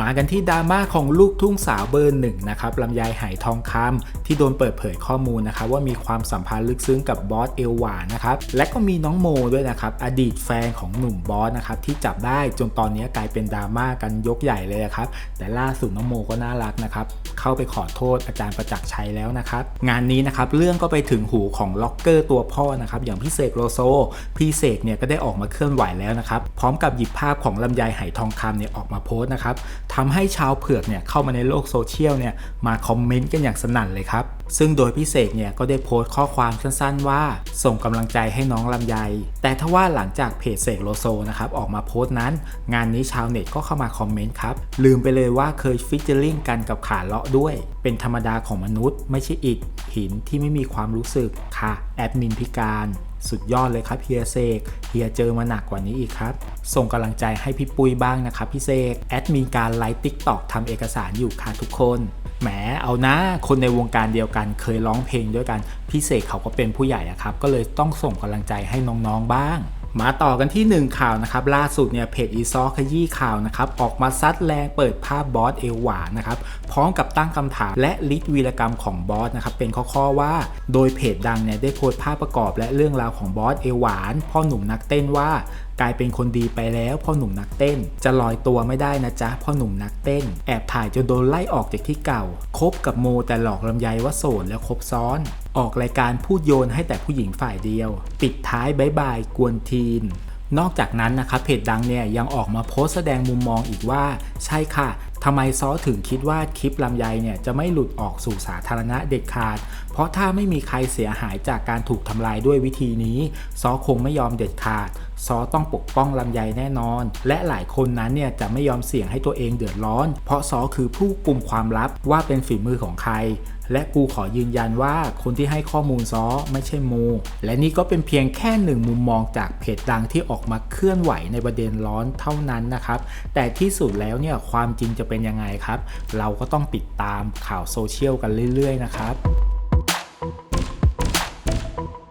มากันที่ดราม่าของลูกทุ่งสาวเบอร์หนึ่งนะครับลำไยไหทองคำที่โดนเปิดเผยข้อมูลนะครับว่ามีความสัมพันธ์ลึกซึ้งกับบอสเอลหวานนะครับและก็มีน้องโมด้วยนะครับอดีตแฟนของหนุ่มบอสนะครับที่จับได้จนตอนนี้กลายเป็นดราม่ากันยกใหญ่เลยครับแต่ล่าสุดน้องโมก็น่ารักนะครับเข้าไปขอโทษอาจารย์ประจักษ์ชัยแล้วนะครับงานนี้นะครับเรื่องก็ไปถึงหูของล็อกเกอร์ตัวพ่อนะครับอย่างพี่เสกโลโซพี่เสกเนี่ยก็ได้ออกมาเคลื่อนไหวแล้วนะครับพร้อมกับหยิบภาพของลำไยไหทองคำเนี่ยออกมาโพสต์นะครับทำให้ชาวเผือกเนี่ยเข้ามาในโลกโซเชียลเนี่ยมาคอมเมนต์กันอย่างสนั่นเลยครับซึ่งโดยพี่เสกเนี่ยก็ได้โพสต์ข้อความสั้นๆ ว่า ส่งกำลังใจให้น้องลำไย แต่ถ้าว่าหลังจากเพจเสกโลโซนะครับออกมาโพสต์นั้น งานนี้ชาวเน็ตก็เข้ามาคอมเมนต์ครับ ลืมไปเลยว่าเคยฟิชเจอริงกันกับขาเลาะด้วย เป็นธรรมดาของมนุษย์ ไม่ใช่อิฐหินที่ไม่มีความรู้สึกค่ะแอดมินพิการสุดยอดเลยครับเฮียเสกเฮียเจอมาหนักกว่านี้อีกครับ ส่งกำลังใจให้พี่ปุ้ยบ้างนะครับพี่เสกแอดมินการไลฟ์ติ๊กตอกทำเอกสารอยู่ค่ะทุกคน แหมเอานะ คนในวงการเดียวกัน เคยร้องเพลงด้วยกันพี่เสกเขาก็เป็นผู้ใหญ่อะครับ ก็เลยต้องส่งกำลังใจให้น้องๆบ้างมาต่อกันที่ 1 ข่าวนะครับล่าสุดเนี่ยเพจอีซอขยี้ข่าวนะครับออกมาซัดแรงเปิดภาพบอสเอลหวานนะครับพร้อมกับตั้งคำถามและลิสต์วีรกรรมของบอสนะครับเป็นข้อๆว่า โดยเพจดังเนี่ยได้โพสต์ภาพประกอบและเรื่องราวของบอสเอลหวานพ่อหนุ่มนักเต้นว่ากลายเป็นคนดีไปแล้วพ่อหนุ่มนักเต้น จะลอยตัวไม่ได้นะจ๊ะพ่อหนุ่มนักเต้น แอบถ่ายจนโดนไล่ออกจากที่เก่าคบกับโมแต่หลอกลำไยว่าโสดแล้วคบซ้อน ออกรายการพูดโยนให้แต่ผู้หญิงฝ่ายเดียว ปิดท้ายบายบายกวนทีนนอกจากนั้นนะครับเพจดังเนี่ยยังออกมาโพสต์แสดงมุมมองอีกว่า ใช่ค่ะ ทำไมซอถึงคิดว่าคลิปลำไยเนี่ยจะไม่หลุดออกสู่สาธารณะเด็ดขาด เพราะถ้าไม่มีใครเสียหายจากการถูกทำลายด้วยวิธีนี้ ซอคงไม่ยอมเด็ดขาด ซอต้องปกป้องลำไยแน่นอน และหลายคนนั้นเนี่ยจะไม่ยอมเสี่ยงให้ตัวเองเดือดร้อน เพราะซอคือผู้กลุ่มความลับว่าเป็นฝีมือของใคร และกูขอยืนยันว่าคนที่ให้ข้อมูลซ้อไม่ใช่มู และนี่ก็เป็นเพียงแค่หนึ่งมุมมองจากเพจดังที่ออกมาเคลื่อนไหวในประเด็นร้อนเท่านั้นนะครับ แต่ที่สุดแล้วเนี่ยความจริงจะเป็นยังไงครับ เราก็ต้องติดตามข่าวโซเชียลกันเรื่อยๆนะครับ